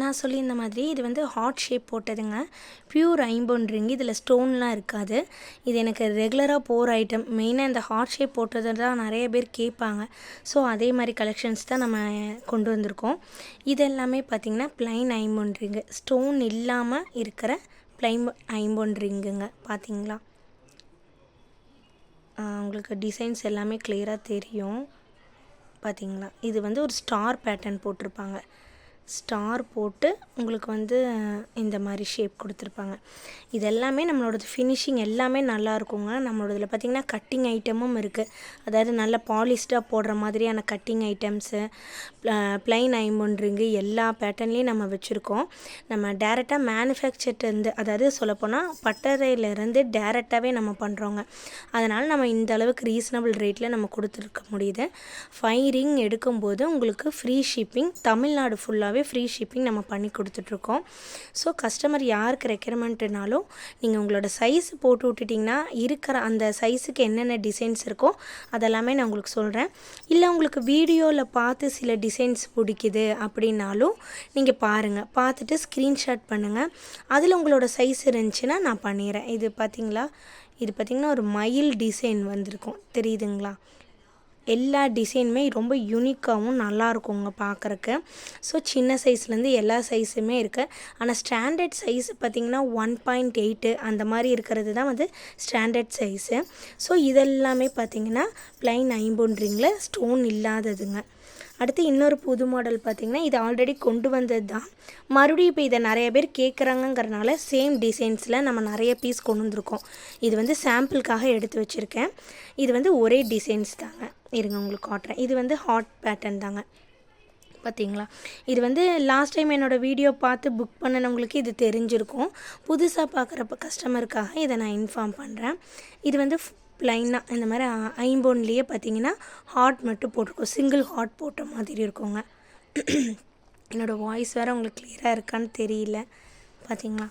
நான் சொல்லியிருந்த மாதிரி இது வந்து ஹார்ட் ஷேப் போட்டதுங்க. ப்யூர் ஐம்பொன் ரிங் இதில் ஸ்டோன்லாம் இருக்காது. இது எனக்கு ரெகுலராக போகிற ஐட்டம் மெயினாக இந்த ஹார்ட் ஷேப் போட்டது தான் நிறைய பேர் கேட்பாங்க. ஸோ அதே மாதிரி கலெக்ஷன்ஸ் தான் நம்ம கொண்டு வந்திருக்கோம். இது எல்லாமே பார்த்திங்கன்னா ப்ளைன் ஐம்பொன் ரிங்கு ஸ்டோன் இல்லாமல் இருக்கிற ப்ளைன் ஐம்பொன் ரிங்குங்க பார்த்திங்களா உங்களுக்கு டிசைன்ஸ் எல்லாமே கிளியராக தெரியும். பார்த்திங்களா இது வந்து ஒரு ஸ்டார் பேட்டர்ன் போட்டிருப்பாங்க. ஸ்டார் போட்டு உங்களுக்கு வந்து இந்த மாதிரி ஷேப் கொடுத்துருப்பாங்க. இது எல்லாமே நம்மளோடது ஃபினிஷிங் எல்லாமே நல்லா இருக்குங்க. நம்மளோடதுல பார்த்திங்கன்னா கட்டிங் ஐட்டமும் இருக்குது அதாவது நல்ல பாலிஸ்டாக போடுற மாதிரியான கட்டிங் ஐட்டம்ஸு ப்ளைன் ஐம்பொன்றிங்கு எல்லா பேட்டர்ன்லேயும் நம்ம வச்சுருக்கோம். நம்ம டேரெக்டாக மேனுஃபேக்சர்லேருந்து அதாவது சொல்லப்போனால் பட்டறையிலேருந்து டேரெக்டாகவே நம்ம பண்ணுறோங்க அதனால் நம்ம இந்த அளவுக்கு ரீசனபிள் ரேட்டில் நம்ம கொடுத்துருக்க முடியுது. ஃபைரிங் எடுக்கும்போது உங்களுக்கு ஃப்ரீ ஷிப்பிங் தமிழ்நாடு ஃபுல்லாக ஃபுல்லாகவே ஃப்ரீ ஷிப்பிங் நம்ம பண்ணி கொடுத்துட்ருக்கோம். ஸோ கஸ்டமர் யாருக்கு ரெக்யர்மெண்ட்டுனாலும் நீங்கள் உங்களோட சைஸ் போட்டு விட்டுட்டிங்கன்னா இருக்கிற அந்த சைஸுக்கு என்னென்ன டிசைன்ஸ் இருக்கோ அதெல்லாமே நான் உங்களுக்கு சொல்கிறேன் இல்லை உங்களுக்கு வீடியோவில் பார்த்து சில டிசைன்ஸ் பிடிக்குது அப்படின்னாலும் நீங்கள் பாருங்கள் பார்த்துட்டு ஸ்க்ரீன்ஷாட் பண்ணுங்கள் அதில் உங்களோட சைஸ் இருந்துச்சுன்னா நான் பண்ணிடுறேன். இது பார்த்தீங்களா இது பார்த்திங்கன்னா ஒரு மயில் டிசைன் வந்திருக்கும். தெரியுதுங்களா? எல்லா டிசைனுமே ரொம்ப யூனிக்காகவும் நல்லா இருக்குங்க பார்க்குறக்கு. ஸோ சின்ன சைஸ்லேருந்து எல்லா சைஸுமே இருக்குது ஆனால் ஸ்டாண்டர்ட் சைஸ் பார்த்திங்கன்னா ஒன் பாயிண்ட் எயிட்டு அந்த மாதிரி இருக்கிறது தான் வந்து ஸ்டாண்டர்ட் சைஸு ஸோ இதெல்லாமே பார்த்திங்கன்னா ப்ளைன் ஐம்பொன்றிங்கில் ஸ்டோன் இல்லாததுங்க. அடுத்து இன்னொரு புது மாடல் பார்த்திங்கன்னா இது ஆல்ரெடி கொண்டு வந்தது தான் மறுபடியும் இப்போ இதை நிறைய பேர் கேட்குறாங்கங்கிறனால சேம் டிசைன்ஸில் நம்ம நிறைய பீஸ் கொண்டு வந்திருக்கோம். இது வந்து சாம்பிளுக்காக எடுத்து வச்சுருக்கேன். இது வந்து ஒரே டிசைன்ஸ் தாங்க. இருங்க உங்களுக்கு காட்டுறேன். இது வந்து ஹாட் பேட்டர்ன் தாங்க. பார்த்தீங்களா இது வந்து லாஸ்ட் டைம் என்னோடய வீடியோ பார்த்து புக் பண்ணினவங்களுக்கு இது தெரிஞ்சிருக்கும். புதுசாக பார்க்குறப்ப கஸ்டமருக்காக இதை நான் இன்ஃபார்ம் பண்ணுறேன் இது வந்து ப்ளைனாக இந்த மாதிரி ஐம்போன்லேயே பார்த்தீங்கன்னா ஹார்ட் மட்டும் போட்டிருக்கோம். சிங்கிள் ஹார்ட் போட்ட மாதிரி இருக்குங்க. என்னோடய வாய்ஸ் வேறு உங்களுக்கு கிளியராக இருக்கான்னு தெரியல. பார்த்தீங்களா?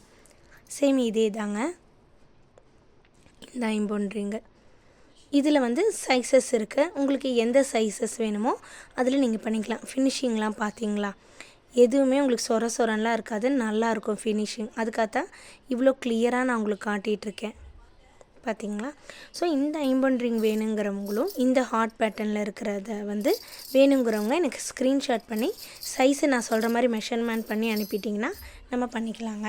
சேம் இதே தாங்க. இந்த ஐம்பொன் ரிங்கு. இதில் வந்து சைஸஸ் இருக்குது உங்களுக்கு எந்த சைஸஸ் வேணுமோ அதில் நீங்கள் பண்ணிக்கலாம். ஃபினிஷிங்லாம் பார்த்தீங்களா? எதுவுமே உங்களுக்கு சொர சொரன்லாம் இருக்காது. நல்லாயிருக்கும் ஃபினிஷிங் அதுக்காகத்தான் இவ்வளோ கிளியராக நான் உங்களுக்கு காட்டிகிட்ருக்கேன் பார்த்தீங்களா? ஸோ இந்த ஐம்பன் ரிங் வேணுங்கிறவங்களும் இந்த ஹார்ட் பேட்டர்னில் இருக்கிறத வந்து வேணுங்கிறவங்க எனக்கு ஸ்க்ரீன்ஷாட் பண்ணி சைஸை நான் சொல்கிற மாதிரி மெஷர்மெண்ட் பண்ணி அனுப்பிட்டிங்கன்னா நம்ம பண்ணிக்கலாங்க.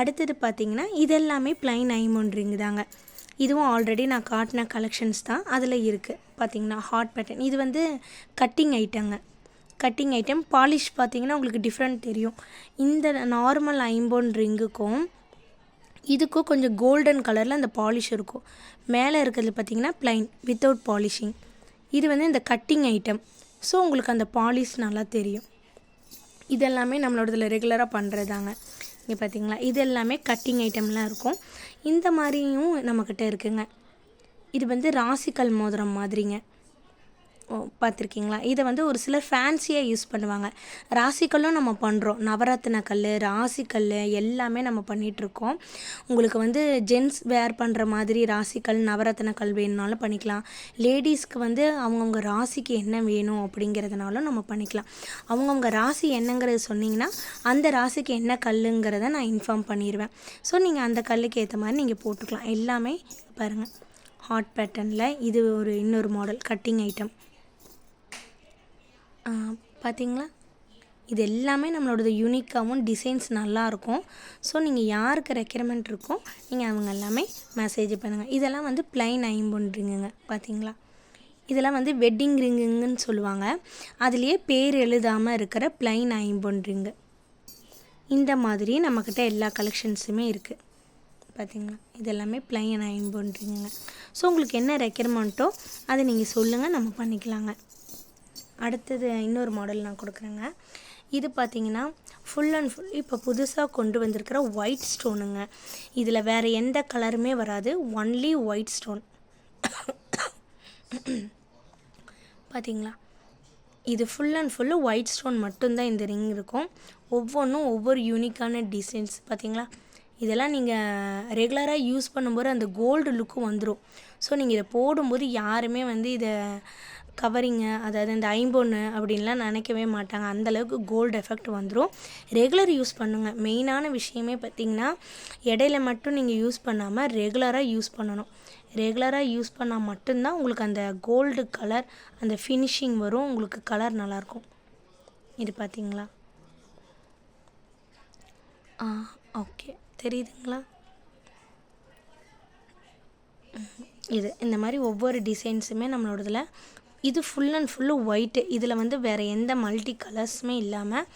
அடுத்தது பார்த்தீங்கன்னா இதெல்லாமே ப்ளைன் ஐம்பன் ரிங் தாங்க. இதுவும் ஆல்ரெடி நான் காட்டின கலெக்ஷன்ஸ் தான். அதில் இருக்குது பார்த்தீங்கன்னா ஹாட் பேட்டர்ன் இது வந்து கட்டிங் ஐட்டங்க கட்டிங் ஐட்டம் பாலிஷ் பார்த்தீங்கன்னா உங்களுக்கு டிஃப்ரெண்ட் தெரியும். இந்த நார்மல் ஐம்பொன் ரிங்குக்கும் இதுக்கும் கொஞ்சம் கோல்டன் கலரில் அந்த பாலிஷ் இருக்கும். மேலே இருக்கிறது பார்த்திங்கன்னா ப்ளைன் வித்தவுட் பாலிஷிங் இது வந்து இந்த கட்டிங் ஐட்டம் ஸோ உங்களுக்கு அந்த பாலிஷ் நல்லா தெரியும். இதெல்லாமே நம்மளோடதுல ரெகுலராக பண்ணுறதாங்க இங்கே பார்த்தீங்களா இது எல்லாமே கட்டிங் ஐட்டம்லாம் இருக்கும். இந்த மாதிரியும் நம்மக்கிட்ட இருக்குங்க. இது வந்து ராசிக்கல் மோதிரம் மாதிரிங்க. பார்த்துருக்கீங்களா? இதை வந்து ஒரு சிலர் ஃபேன்சியாக யூஸ் பண்ணுவாங்க. ராசிக்கல்லும் நம்ம பண்ணுறோம் நவரத்தின கல் ராசிக்கல் எல்லாமே நம்ம பண்ணிகிட்ருக்கோம் உங்களுக்கு வந்து ஜென்ஸ் வேர் பண்ணுற மாதிரி ராசிக்கல் நவரத்தின கல் வேணுனாலும் பண்ணிக்கலாம். லேடிஸ்க்கு வந்து அவங்கவுங்க ராசிக்கு என்ன வேணும் அப்படிங்கிறதுனாலும் நம்ம பண்ணிக்கலாம். அவங்கவுங்க ராசி என்னங்கிறது சொன்னீங்கன்னா அந்த ராசிக்கு என்ன கல்லுங்கிறத நான் இன்ஃபார்ம் பண்ணிடுவேன் ஸோ நீங்கள் அந்த கல்லுக்கு ஏற்ற மாதிரி நீங்கள் போட்டுக்கலாம். எல்லாமே பாருங்கள் ஹாட் பேட்டர்னில் இது ஒரு இன்னொரு மாடல் கட்டிங் ஐட்டம் பார்த்தீங்களா இது எல்லாமே நம்மளோடது யூனிக்காகவும் டிசைன்ஸ் நல்லாயிருக்கும் ஸோ நீங்கள் யாருக்கு ரெக்யர்மெண்ட் இருக்கோ நீங்கள் அவங்க எல்லாமே மெசேஜ் பண்ணுங்கள் இதெல்லாம் வந்து ப்ளைன் ஐம்பொன் பார்த்தீங்களா இதெல்லாம் வந்து வெட்டிங் ரிங்குங்கன்னு சொல்லுவாங்க. அதுலேயே பேர் எழுதாமல் இருக்கிற ப்ளைன் ஐம்பொன் இந்த மாதிரி நம்மக்கிட்ட எல்லா கலெக்ஷன்ஸுமே இருக்குது பார்த்தீங்களா இது எல்லாமே ப்ளைன் ஐம்பொன் ஸோ உங்களுக்கு என்ன ரெக்யர்மெண்ட்டோ அதை நீங்கள் சொல்லுங்கள் நம்ம பண்ணிக்கலாங்க. அடுத்தது இன்னொரு மாடல் நான் கொடுக்குறேங்க. இது பார்த்தீங்கன்னா ஃபுல் அண்ட் ஃபுல் இப்போ புதுசாக கொண்டு வந்திருக்கிற ஒயிட் ஸ்டோனுங்க இதில் வேறு எந்த கலருமே வராது ஒன்லி ஒயிட் ஸ்டோன் பார்த்தீங்களா இது full and full white stone மட்டும்தான் இந்த ரிங் இருக்கும். ஒவ்வொன்றும் ஒவ்வொரு யூனிக்கான டிசைன்ஸ் பார்த்தீங்களா இதெல்லாம் நீங்கள் ரெகுலராக யூஸ் பண்ணும்போது அந்த கோல்டு லுக்கும் வந்துடும் ஸோ நீங்கள் இதை போடும்போது யாருமே வந்து இதை கவரிங்கு அதாவது இந்த ஐம்பொன்று அப்படின்லாம் நினைக்கவே மாட்டாங்க. அந்தளவுக்கு கோல்டு எஃபெக்ட் வந்துடும் ரெகுலர் யூஸ் பண்ணுங்கள் மெயினான விஷயமே பார்த்திங்கன்னா இடையில மட்டும் நீங்கள் யூஸ் பண்ணாமல் ரெகுலராக யூஸ் பண்ணணும். ரெகுலராக யூஸ் பண்ணால் மட்டும்தான் உங்களுக்கு அந்த கோல்டு கலர் அந்த ஃபினிஷிங் வரும். உங்களுக்கு கலர் நல்லாயிருக்கும். இது பார்த்தீங்களா? ஆ ஓகே தெரியுதுங்களா? இது இந்த மாதிரி ஒவ்வொரு டிசைன்ஸுமே நம்மளோடதில் இது ஃபுல் அண்ட் ஃபுல்லு ஒயிட்டு இதில் வந்து வேறு எந்த மல்டி கலர்ஸுமே இல்லாமல்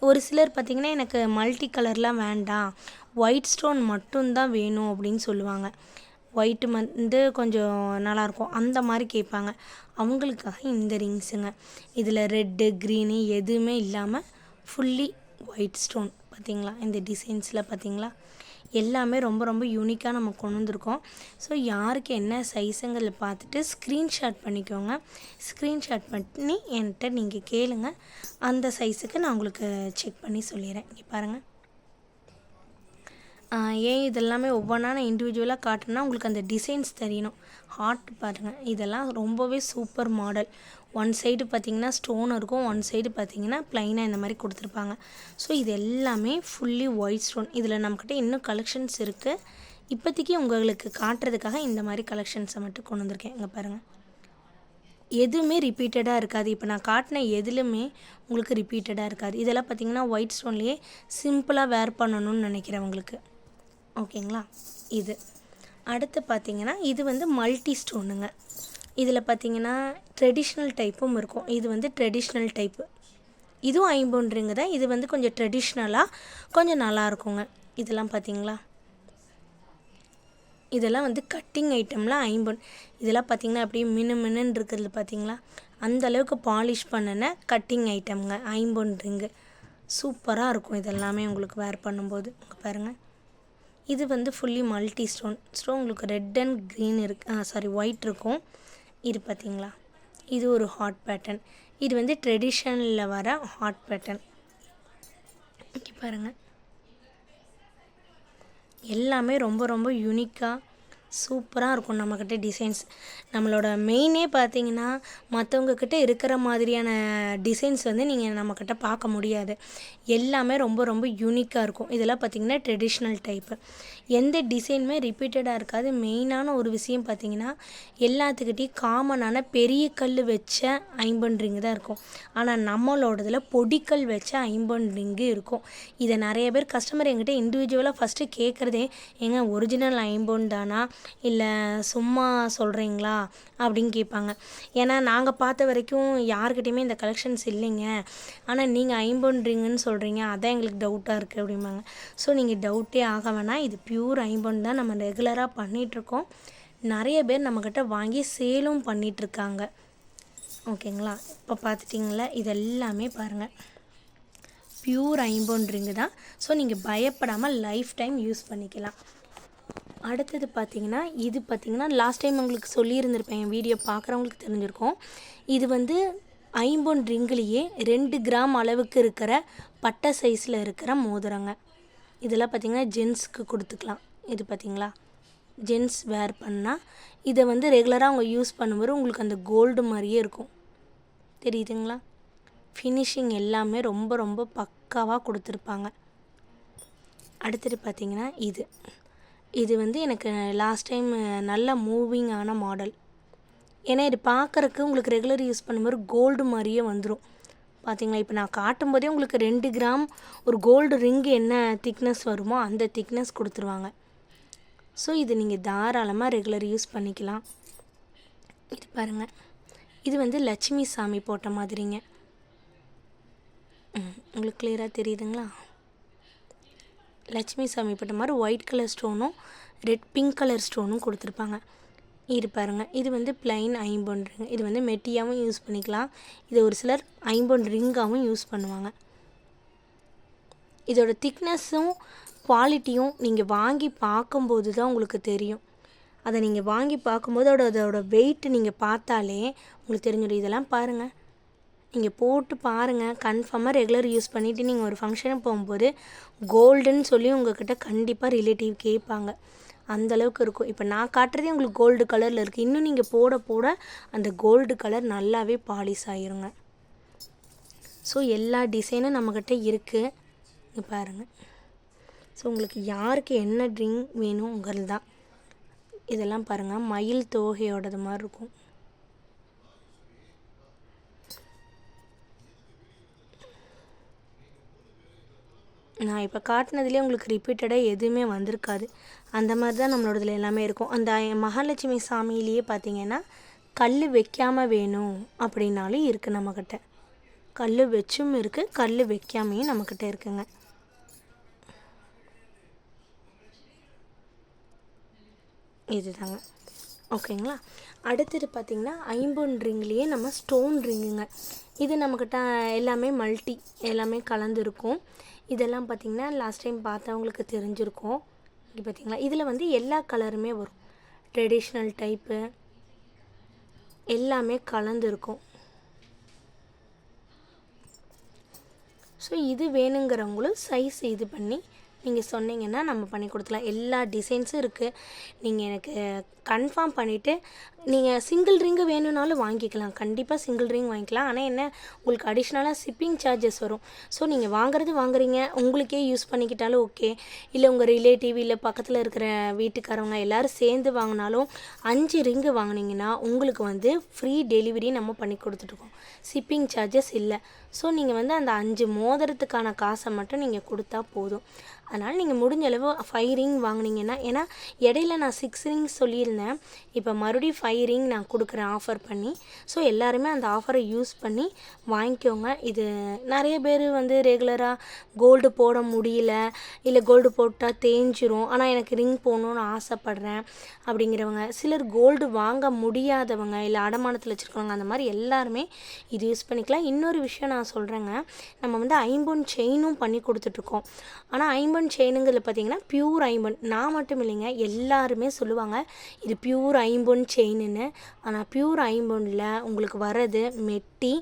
ஒரு சிலர் பார்த்திங்கன்னா எனக்கு மல்டி கலர்லாம் வேண்டாம். ஒயிட் ஸ்டோன் மட்டும்தான் வேணும் அப்படின்னு சொல்லுவாங்க. ஒயிட்டு வந்து கொஞ்சம் நல்லாயிருக்கும் அந்த மாதிரி கேட்பாங்க. அவங்களுக்காக இந்த ரிங்ஸுங்க. இதில் ரெட்டு க்ரீனு எதுவுமே இல்லாமல் ஃபுல்லி ஒயிட் ஸ்டோன் பார்த்தீங்களா இந்த டிசைன்ஸில் பார்த்தீங்களா எல்லாமே ரொம்ப ரொம்ப யூனிக்காக நம்ம கொண்டு வந்திருக்கோம். ஸோ யாருக்கு என்ன சைஸுங்கிறத பார்த்துட்டு ஸ்க்ரீன்ஷாட் பண்ணிக்கோங்க. ஸ்க்ரீன்ஷாட் பண்ணி என்கிட்ட நீங்கள் கேளுங்க. அந்த சைஸுக்கு நான் உங்களுக்கு செக் பண்ணி சொல்லிடுறேன். இங்கே பாருங்கள் ஏன் இதெல்லாமே ஒவ்வொன்றா நான் இண்டிவிஜுவலாக காட்டுனா உங்களுக்கு அந்த டிசைன்ஸ் தெரியணும். ஹார்ட் பாருங்கள் இதெல்லாம் ரொம்பவே சூப்பர் மாடல் ஒன் சைடு பார்த்திங்கன்னா ஸ்டோன் இருக்கும். ஒன் சைடு பார்த்தீங்கன்னா ப்ளைனாக இந்த மாதிரி கொடுத்துருப்பாங்க. ஸோ இது எல்லாமே ஃபுல்லி ஒயிட் ஸ்டோன் இதில் நம்மக்கிட்ட இன்னும் கலெக்ஷன்ஸ் இருக்குது இப்போதைக்கு உங்களுக்கு காட்டுறதுக்காக இந்த மாதிரி கலெக்ஷன்ஸை மட்டும் கொண்டு வந்திருக்கேன். இங்கே பாருங்கள் எதுவுமே ரிப்பீட்டடாக இருக்காது. இப்போ நான் காட்டின எதுலுமே உங்களுக்கு ரிப்பீட்டடாக இருக்காது. இதெல்லாம் பார்த்திங்கன்னா ஒயிட் ஸ்டோன்லேயே சிம்பிளாக வேர் பண்ணணும்னு நினைக்கிறவங்களுக்கு ஓகேங்களா இது. அடுத்து பார்த்திங்கன்னா இது வந்து மல்டி ஸ்டோனுங்க இதில் பார்த்தீங்கன்னா ட்ரெடிஷ்னல் டைப்பும் இருக்கும். இது வந்து ட்ரெடிஷ்னல் டைப்பு இதுவும் ஐம்பொன்றுங்க தான் இது வந்து கொஞ்சம் ட்ரெடிஷ்னலாக கொஞ்சம் நல்லா இருக்குங்க. இதெல்லாம் பார்த்தீங்களா? இதெல்லாம் வந்து கட்டிங் ஐட்டம்லாம் ஐம்பொன் இதெல்லாம் பார்த்தீங்கன்னா அப்படியே மினு மினுன்னு இருக்கிறது பார்த்தீங்களா? அந்த அளவுக்கு பாலிஷ் பண்ணின கட்டிங் ஐட்டம்ங்க ஐம்பொன் ரிங்கு சூப்பராக இருக்கும் இதெல்லாமே உங்களுக்கு வேர் பண்ணும்போது. இங்க பாருங்கள் இது வந்து ஃபுல்லி மல்டி ஸ்டோன் ஸோ உங்களுக்கு ரெட் அண்ட் க்ரீன் இருக்கு. சாரி ஒயிட் இருக்கும். இது பார்த்திங்களா? இது ஒரு ஹாட் பேட்டர்ன் இது வந்து ட்ரெடிஷ்னலில் வர ஹாட் பேட்டர்ன் இங்கே பாருங்கள் எல்லாமே ரொம்ப ரொம்ப யூனிக்காக சூப்பராக இருக்கும் நம்மக்கிட்ட டிசைன்ஸ் நம்மளோட மெயினே பார்த்தீங்கன்னா மற்றவங்கக்கிட்ட இருக்கிற மாதிரியான டிசைன்ஸ் வந்து நீங்கள் நம்மக்கிட்ட பார்க்க முடியாது. எல்லாமே ரொம்ப ரொம்ப யூனிக்காக இருக்கும். இதெல்லாம் பார்த்தீங்கன்னா ட்ரெடிஷ்னல் டைப்பு எந்த டிசைனுமே ரிப்பீட்டடாக இருக்காது. மெயினான ஒரு விஷயம் பார்த்தீங்கன்னா எல்லாத்துக்கிட்டேயும் காமனான பெரிய கல் வச்ச ஐம்பன் ரிங்கு தான் இருக்கும். ஆனால் நம்மளோடதில் பொடிக்கல் வச்ச ஐம்பன் ரிங்கு இருக்கும். இதை நிறைய பேர் கஸ்டமர் எங்கிட்ட இண்டிவிஜுவலாக ஃபஸ்ட்டு கேட்குறதே ஏங்க ஒரிஜினல் ஐம்பன் தானா? இல்லை சும்மா சொல்கிறீங்களா அப்படின்னு கேட்பாங்க. ஏன்னா நாங்கள் பார்த்த வரைக்கும் யாருக்கிட்டேயுமே இந்த கலெக்ஷன்ஸ் இல்லைங்க. ஆனால் நீங்கள் ஐம்பொன்றீங்கன்னு சொல்கிறீங்க அதான் எங்களுக்கு டவுட்டாக இருக்குது அப்படிம்பாங்க. ஸோ நீங்கள் டவுட்டே ஆக வேணாம். இது பியூர் ஐம்பொன் தான் நம்ம ரெகுலராக பண்ணிகிட்ருக்கோம் நிறைய பேர் நம்மக்கிட்ட வாங்கி சேலும் பண்ணிகிட்ருக்காங்க ஓகேங்களா? இப்போ பார்த்துட்டிங்களா? இது எல்லாமே பாருங்கள் பியூர் ஐம்பொன் ரிங்கு தான். ஸோ நீங்கள் பயப்படாமல் லைஃப் டைம் யூஸ் பண்ணிக்கலாம். அடுத்தது பார்த்திங்கன்னா இது பார்த்திங்கன்னா லாஸ்ட் டைம் உங்களுக்கு சொல்லியிருந்திருப்பேன். என் வீடியோ பார்க்குறவங்களுக்கு தெரிஞ்சிருக்கும். இது வந்து ஐம்பொன் ரிங்குலேயே ரெண்டு கிராம் அளவுக்கு இருக்கிற பட்டை சைஸில் இருக்கிற மோதிரங்க. இதெல்லாம் பார்த்தீங்கன்னா ஜென்ஸ்க்கு கொடுத்துக்கலாம். இது பார்த்திங்களா? ஜென்ஸ் வேர் பண்ணால் இதை வந்து ரெகுலராக அவங்க யூஸ் பண்ணும்போது உங்களுக்கு அந்த கோல்டு மாதிரியே இருக்கும். தெரியுதுங்களா? ஃபினிஷிங் எல்லாமே ரொம்ப ரொம்ப பக்காவாக கொடுத்துருப்பாங்க. அடுத்தது பார்த்திங்கன்னா இது. இது வந்து எனக்கு லாஸ்ட் டைம் நல்ல மூவிங்கான மாடல் ஏன்னா இது பார்க்குறக்கு உங்களுக்கு ரெகுலர் யூஸ் பண்ணும்போது கோல்டு மாதிரியே வந்துடும் பார்த்தீங்களா இப்போ நான் காட்டும் போதே உங்களுக்கு ரெண்டு கிராம் ஒரு கோல்டு ரிங்கு என்ன திக்னஸ் வருமோ அந்த திக்னஸ் கொடுத்துருவாங்க. ஸோ இது நீங்கள் தாராளமாக ரெகுலர் யூஸ் பண்ணிக்கலாம். இது பாருங்கள் இது வந்து லட்சுமி சாமி போட்ட மாதிரிங்க. உங்களுக்கு கிளியராக தெரியுதுங்களா? லட்சுமி சாமி பட்ட மாதிரி ஒயிட் கலர் ஸ்டோனும் ரெட் பிங்க் கலர் ஸ்டோனும் கொடுத்துருப்பாங்க. இது பாருங்கள் இது வந்து பிளைன் ஐம்பொன் ரிங் இது வந்து மெட்டியாகவும் யூஸ் பண்ணிக்கலாம். இது ஒரு சிலர் ஐம்பொன் ரிங்காகவும் யூஸ் பண்ணுவாங்க. இதோட திக்னஸும் குவாலிட்டியும் நீங்கள் வாங்கி பார்க்கும்போது தான் உங்களுக்கு தெரியும். அதை நீங்கள் வாங்கி பார்க்கும்போது அதோட அதோட வெயிட் நீங்கள் பார்த்தாலே உங்களுக்கு தெரிஞ்சிடும். இதெல்லாம் பாருங்கள் நீங்கள் போட்டு பாருங்கள் கன்ஃபார்மாக ரெகுலர் யூஸ் பண்ணிவிட்டு நீங்கள் ஒரு ஃபங்க்ஷனுக்கு போகும்போது கோல்டுன்னு சொல்லி உங்ககிட்ட கண்டிப்பாக ரிலேட்டிவ் கேட்பாங்க. அந்த அளவுக்கு இருக்கும். இப்போ நான் காட்டுறதே உங்களுக்கு கோல்டு கலரில் இருக்குது இன்னும் நீங்கள் போட போட அந்த கோல்டு கலர் நல்லாவே பாலிஷ் ஆயிருங்க. ஸோ எல்லா டிசைனும் நம்மக்கிட்ட இருக்குது இங்கே பாருங்கள் ஸோ உங்களுக்கு யாருக்கு என்ன ட்ரிங்க் வேணும் உங்கள் தான் இதெல்லாம் பாருங்கள் மயில் தோகையோடது மாதிரி இருக்கும். நான் இப்போ காட்டினதுலேயே உங்களுக்கு ரிப்பீட்டடாக எதுவுமே வந்திருக்காது. அந்த மாதிரி தான் நம்மளோடதுல எல்லாமே இருக்கும். அந்த மகாலட்சுமி சாமியிலேயே பார்த்தீங்கன்னா கல் வைக்காமல் வேணும் அப்படின்னாலும் இருக்குது நம்மக்கிட்ட கல் வச்சும் இருக்குது கல் வைக்காமையும் நம்மக்கிட்ட இருக்குங்க. இதுதாங்க. ஓகேங்களா? அடுத்தது பார்த்திங்கன்னா ஐம்பொன் ரிங்லேயே நம்ம ஸ்டோன் ரிங்குங்க. இது நம்மக்கிட்ட எல்லாமே மல்டி எல்லாமே கலந்துருக்கும் இதெல்லாம் பார்த்திங்கன்னா லாஸ்ட் டைம் பார்த்தவங்களுக்கு தெரிஞ்சிருக்கும். இங்கே பார்த்திங்களா? இதில் வந்து எல்லா கலருமே வரும். ட்ரெடிஷ்னல் டைப்பு எல்லாமே கலந்துருக்கும். ஸோ இது வேணுங்கிறவங்களும் சைஸ் இது பண்ணி நீங்கள் சொன்னீங்கன்னா நம்ம பண்ணி கொடுத்துலாம் எல்லா டிசைன்ஸும் இருக்குது நீங்கள் எனக்கு கன்ஃபார்ம் பண்ணிவிட்டு நீங்கள் சிங்கிள் ரிங்கு வேணும்னாலும் வாங்கிக்கலாம். கண்டிப்பாக சிங்கிள் ரிங் வாங்கிக்கலாம். ஆனால் என்ன உங்களுக்கு அடிஷ்னலாக ஷிப்பிங் சார்ஜஸ் வரும். ஸோ நீங்கள் வாங்குறது வாங்குறீங்க. உங்களுக்கே யூஸ் பண்ணிக்கிட்டாலும் ஓகே இல்லை உங்கள் ரிலேட்டிவ் இல்லை பக்கத்தில் இருக்கிற வீட்டுக்காரவங்க எல்லோரும் சேர்ந்து வாங்கினாலும் அஞ்சு ரிங்கு வாங்கினீங்கன்னா உங்களுக்கு வந்து ஃப்ரீ டெலிவரி நம்ம பண்ணி கொடுத்துட்ருக்கோம் ஷிப்பிங் சார்ஜஸ் இல்லை. ஸோ நீங்கள் வந்து அந்த அஞ்சு மோதிரத்துக்கான காசை மட்டும் நீங்கள் கொடுத்தா போதும். அதனால் நீங்கள் முடிஞ்ச அளவு ஃபைவ் ரிங் வாங்கினீங்கன்னா ஏன்னா இடையில நான் சிக்ஸ் ரிங் சொல்லியிருந்தேன். இப்போ மறுபடியும் ஃபைவ் ரிங் நான் கொடுக்குறேன் ஆஃபர் பண்ணி. ஸோ எல்லாருமே அந்த ஆஃபரை யூஸ் பண்ணி வாங்கிக்கோங்க. இது நிறைய பேர் வந்து ரெகுலராக கோல்டு போட முடியல இல்லை கோல்டு போட்டால் தேஞ்சிரும். ஆனால் எனக்கு ரிங் போடணுன்னு ஆசைப்பட்றேன் அப்படிங்கிறவங்க சிலர் கோல்டு வாங்க முடியாதவங்க இல்லை அடமானத்தில் வச்சுருக்கவங்க அந்த மாதிரி எல்லாருமே இது யூஸ் பண்ணிக்கலாம். இன்னொரு விஷயம் நான் சொல்கிறேங்க நம்ம வந்து ஐம்பொன் செயினும் பண்ணி கொடுத்துட்ருக்கோம். ஆனால் ஐம்பொன் செயினுங்கிறது பார்த்தீங்கன்னா பியூர் ஐம்பொன். நான் மட்டும் இல்லைங்க எல்லாருமே சொல்லுவாங்க இது பியூர் ஐம்பொன் செயின்னு ஆனால் பியூர் ஐம்பொனில் உங்களுக்கு வர்றது மெட்டி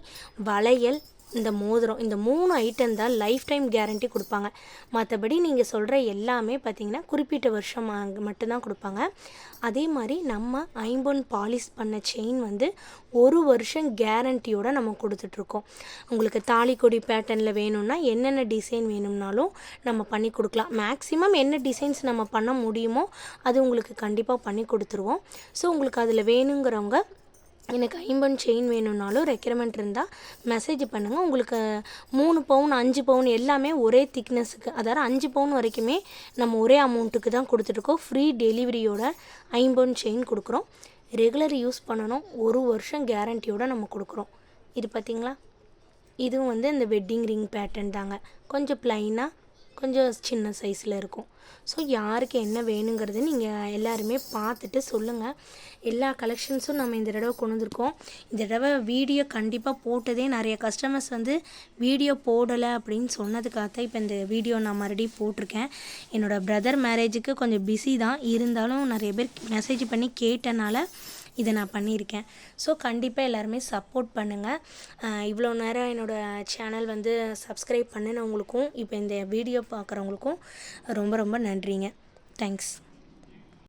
வளையல் இந்த மோதிரம் இந்த மூணு ஐட்டம் தான் லைஃப் டைம் கேரண்டி கொடுப்பாங்க. மற்றபடி நீங்கள் சொல்கிற எல்லாமே பார்த்திங்கன்னா குறிப்பிட்ட வருஷம் மட்டும்தான் கொடுப்பாங்க. அதே மாதிரி நம்ம ஐம்பொன் பாலிஷ் பண்ண செயின் வந்து ஒரு வருஷம் கேரண்டியோடு நம்ம கொடுத்துட்ருக்கோம். உங்களுக்கு தாலிக்கொடி பேட்டர்னில் வேணும்னா என்னென்ன டிசைன் வேணும்னாலும் நம்ம பண்ணி கொடுக்கலாம். மேக்ஸிமம் என்ன டிசைன்ஸ் நம்ம பண்ண முடியுமோ அது உங்களுக்கு கண்டிப்பாக பண்ணி கொடுத்துருவோம். ஸோ உங்களுக்கு அதில் வேணுங்கிறவங்க எனக்கு ஐம்பன் செயின் வேணும்னாலும் ரெக்யர்மெண்ட் இருந்தால் மெசேஜ் பண்ணுங்கள் உங்களுக்கு மூணு பவுன் அஞ்சு பவுன் எல்லாமே ஒரே திக்னஸுக்கு அதாவது அஞ்சு பவுன் வரைக்குமே நம்ம ஒரே அமௌண்ட்டுக்கு தான் கொடுத்துட்ருக்கோம் ஃப்ரீ டெலிவரியோட ஐம்பன் செயின் கொடுக்குறோம். ரெகுலர் யூஸ் பண்ணணும். ஒரு வருஷம் கேரண்டியோடு நம்ம கொடுக்குறோம். இது பார்த்திங்களா இதுவும் வந்து இந்த வெட்டிங் ரிங் பேட்டர்ன் தாங்க. கொஞ்சம் ப்ளைனாக கொஞ்சம் சின்ன சைஸில் இருக்கும். ஸோ யாருக்கு என்ன வேணுங்கிறது நீங்கள் எல்லாருமே பார்த்துட்டு சொல்லுங்கள் எல்லா கலெக்ஷன்ஸும் நம்ம இந்த தடவை கொண்டு வந்திருக்கோம். இந்த தடவை வீடியோ கண்டிப்பாக போட்டதே நிறைய கஸ்டமர்ஸ் வந்து வீடியோ போடலை அப்படின்னு சொன்னதுக்காக தான் இப்போ இந்த வீடியோ நான் மறுபடியும் போட்டிருக்கேன். என்னோடய பிரதர் மேரேஜுக்கு கொஞ்சம் பிஸி தான். இருந்தாலும் நிறைய பேர் மெசேஜ் பண்ணி கேட்டனால இதை நான் பண்ணியிருக்கேன். ஸோ கண்டிப்பாக எல்லாருமே சப்போர்ட் பண்ணுங்கள் இவ்வளோ நேரம் என்னோடய சேனல் வந்து சப்ஸ்கிரைப் பண்ணினவங்களுக்கும் இப்போ இந்த வீடியோ பார்க்குறவங்களுக்கும் ரொம்ப ரொம்ப நன்றிங்க. தேங்க்ஸ்